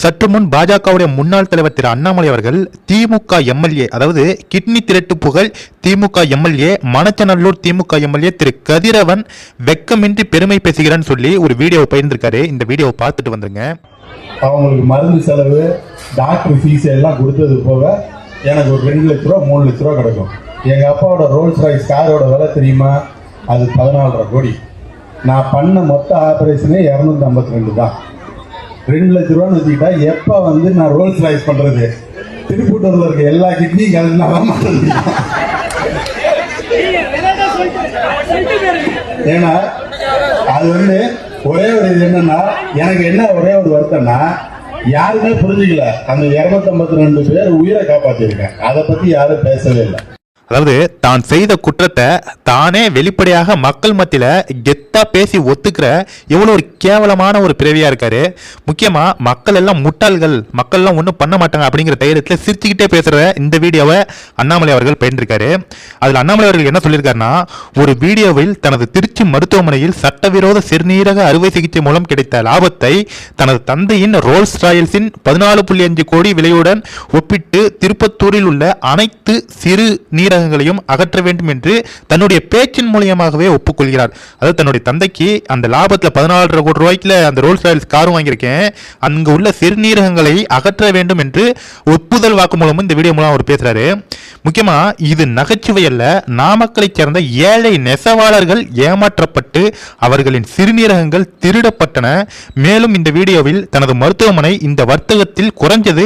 சற்று முன் பாஜகவுடைய முன்னாள் தலைவர் திரு அண்ணாமலை அவர்கள் திமுக எம்எல்ஏ அதாவது கிட்னி திரட்டு புகழ் திமுக எம்எல்ஏ மணச்சநல்லூர் திமுக எம்எல்ஏ திரு கதிரவன் வெக்கமின்றி பெருமை பேசுகிறான்னு சொல்லி ஒரு வீடியோவை பகிர்ந்திருக்காரு. இந்த வீடியோவை பார்த்துட்டு வந்துருங்க. அவங்களுக்கு மருந்து செலவு டாக்டர் ஃபீஸ் எல்லாம் கொடுத்தது போக எனக்கு ஒரு ரெண்டு லட்ச ரூபா மூணு லட்ச ரூபா கிடைக்கும். எங்கள் அப்பாவோட ரோல்ஸ் ராய்ஸ் காரோட விலை தெரியுமா? அது பதினாலரை கோடி. நான் பண்ண மொத்த ஆப்ரேஷனே இரநூத்தி ஐம்பத்தி ரெண்டு தான். ரெண்டு லட்ச ரூபான்னு வச்சுக்கிட்டா எப்போ வந்து நான் ரோல்ஸ் ரைஸ் பண்ணுறது திருப்பூட்டூரில் இருக்க எல்லா கிட்னியும் கலந்து ஏன்னா அது வந்து ஒரே ஒரு இது என்னன்னா எனக்கு என்ன ஒரே ஒரு வருத்தம்னா யாருமே புரிஞ்சுக்கல. அந்த இருநூத்தி ரெண்டு பேர் உயிரை காப்பாத்திருக்கேன். அதை பத்தி யாரும் பேசவே இல்லை. அதாவது தான் செய்த குற்றத்தை தானே வெளிப்படையாக மக்கள் மத்தியில் கெத்தாக பேசி ஒத்துக்கிற எவ்வளோ ஒரு கேவலமான ஒரு பிறவியாக இருக்காரு. முக்கியமாக மக்கள் எல்லாம் முட்டாள்கள் மக்கள் எல்லாம் ஒன்றும் பண்ண மாட்டாங்க அப்படிங்கிற தைரியத்தில் சிரிச்சுக்கிட்டே பேசுகிற இந்த வீடியோவை அண்ணாமலை அவர்கள் பயின்றிருக்காரு. அதில் அண்ணாமலை அவர்கள் என்ன சொல்லியிருக்காருன்னா ஒரு வீடியோவில் தனது திருச்சி மருத்துவமனையில் சட்டவிரோத சிறுநீரக அறுவை சிகிச்சை மூலம் கிடைத்த லாபத்தை தனது தந்தையின் ரோல்ஸ் ராயல்ஸின் பதினாலு புள்ளி அஞ்சு கோடி விலையுடன் ஒப்பிட்டு திருப்பத்தூரில் உள்ள அனைத்து சிறு நீரகங்களையும் அகற்ற வேண்டும் என்று தன்னுடைய பேச்சின் மூலியமாகவே ஒப்புக்கொள்கிறார். அதாவது தன்னுடைய தந்தைக்கு அந்த லாபத்தில் பதினாலரை கோடி ரூபாய்க்குல அந்த ரோல்ஸ் ராயல்ஸ் காரும் வாங்கியிருக்கேன். அங்கு உள்ள சிறுநீரகங்களை அகற்ற வேண்டும் என்று ஒப்புதல் வாக்கு மூலமும் இந்த வீடியோ மூலம் அவர் பேசுறாரு. முக்கியமா இது நகைச்சுவை அல்ல. நாமக்கலைச் சேர்ந்த ஏழை நெசவாளர்கள் ஏமாற்றப்பட்டு அவர்களின் சிறுநீரகங்கள் திருடப்பட்டன. மேலும் இந்த வீடியோவில் தனது மருத்துவமனை இந்த வர்த்தகத்தில் குறைஞ்சது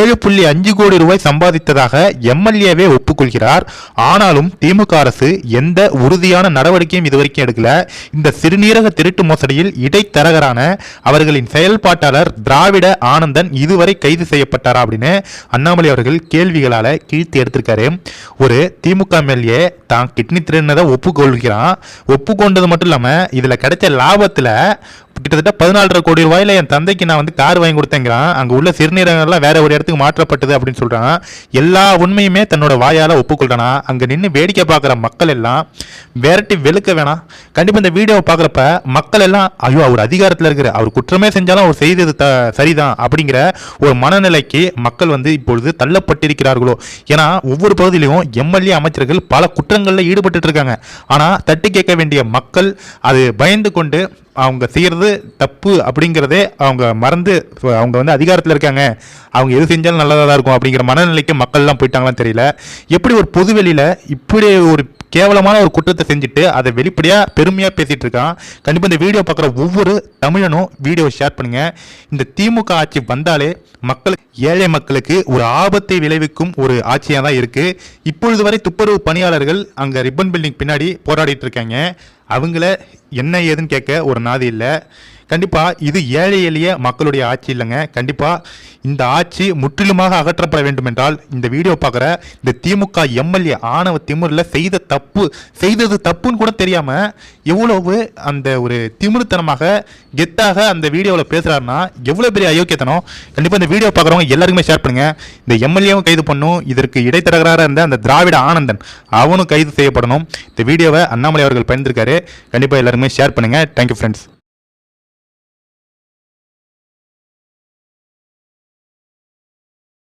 ஏழு புள்ளி அஞ்சு கோடி ரூபாய் சம்பாதித்ததாக எம்எல்ஏவே ஒப்புக்கொள்கிறார். ஆனாலும் திமுக அரசு எந்த உறுதியான நடவடிக்கையும் இதுவரைக்கும் எடுக்கல. இந்த சிறுநீரக திருட்டு மோசடியில் இடைத்தரகரான அவர்களின் செயல்பாட்டாளர் திராவிட ஆனந்தன் இதுவரை கைது செய்யப்பட்டாரா அப்படின்னு அண்ணாமலை அவர்கள் கேள்விகளால கீழ்த்தி எடுத்திருக்காரு. ஒரு திமுக எம்எல்ஏ தான் கிட்னி திருநதை ஒப்புக்கொள்கிறான். ஒப்புக்கொண்டது மட்டும் இல்லாம இதுல கிடைச்ச லாபத்தில் கிட்டத்தட்ட பதினாலரை கோடி ரூபாயில என் தந்தைக்கு நான் வந்து கார் வாங்கி கொடுத்தேங்கிறான். அங்க உள்ள சிறுநீரகங்கள்லாம் வேற ஒரு இடத்துக்கு மாற்றப்பட்டது அப்படின்னு சொல்றான். எல்லா உண்மையுமே தன்னோட வாயால் ஒப்புக்கொள்றானா? அங்க நின்று வேடிக்கை பார்க்குற மக்கள் எல்லாம் விரட்டி வெளுக்க வேணாம். கண்டிப்பா இந்த வீடியோவை பார்க்குறப்ப மக்கள் எல்லாம் ஐயோ அவர் அதிகாரத்தில் இருக்கிற அவர் குற்றமே செஞ்சாலும் அவர் செய்தது த சரிதான். அப்படிங்கிற ஒரு மனநிலைக்கு மக்கள் வந்து இப்பொழுது தள்ளப்பட்டிருக்கிறார்களோ? ஏன்னா ஒவ்வொரு ஒவ்வொரு பகுதியிலையும் எம்எல்ஏ அமைச்சர்கள் பல குற்றங்களில் ஈடுபட்டு இருக்காங்க. ஆனால் தட்டி கேட்க வேண்டிய மக்கள் அது பயந்து கொண்டு அவங்க செய்கிறது தப்பு அப்படிங்கிறதே அவங்க மறந்து அவங்க வந்து அதிகாரத்தில் இருக்காங்க. அவங்க எது செஞ்சாலும் நல்லதாக தான் இருக்கும் அப்படிங்கிற மனநிலைக்கு மக்கள்லாம் போயிட்டாங்களான்னு தெரியல. எப்படி ஒரு பொதுவெளியில் இப்படி ஒரு கேவலமான ஒரு குற்றத்தை செஞ்சுட்டு அதை வெளிப்படையாக பெருமையாக பேசிகிட்டு இருக்கான். கண்டிப்பாக இந்த வீடியோ பார்க்குற ஒவ்வொரு தமிழனும் வீடியோ ஷேர் பண்ணுங்கள் இந்த திமுக ஆட்சி வந்தாலே மக்களுக்கு ஏழை மக்களுக்கு ஒரு ஆபத்தை விளைவிக்கும் ஒரு ஆட்சியாக தான் இருக்குது இப்பொழுது வரை துப்புரவு பணியாளர்கள் அங்கே ரிப்பன் பில்டிங் பின்னாடி போராடிட்டு இருக்காங்க. அவங்கள என்ன ஏதுன்னு கேட்க ஒரு நாதி இல்லை. கண்டிப்பாக இது ஏழை எளிய மக்களுடைய ஆட்சி இல்லைங்க. கண்டிப்பாக இந்த ஆட்சி முற்றிலுமாக அகற்றப்பட வேண்டும் என்றால் இந்த வீடியோ பார்க்குற இந்த திமுக எம்எல்ஏ ஆணவ திமுறில் செய்த தப்பு செய்தது தப்புன்னு கூட தெரியாமல் எவ்வளவு அந்த ஒரு திமிருத்தனமாக கெத்தாக அந்த வீடியோவில் பேசுகிறாருன்னா எவ்வளோ பெரிய அயோக்கியத்தனம். கண்டிப்பாக இந்த வீடியோ பார்க்குறவங்க எல்லாருக்குமே ஷேர் பண்ணுங்கள் இந்த எம்எல்ஏவும் கைது பண்ணும் இதற்கு இடைத்தரகராக இருந்த அந்த திராவிட ஆனந்தன் அவனும் கைது செய்யப்படணும். இந்த வீடியோவை அண்ணாமலை அவர்கள் பயந்துருக்காரு. கண்டிப்பாக எல்லாருமே ஷேர் பண்ணுங்கள் தேங்க்யூ ஃப்ரெண்ட்ஸ்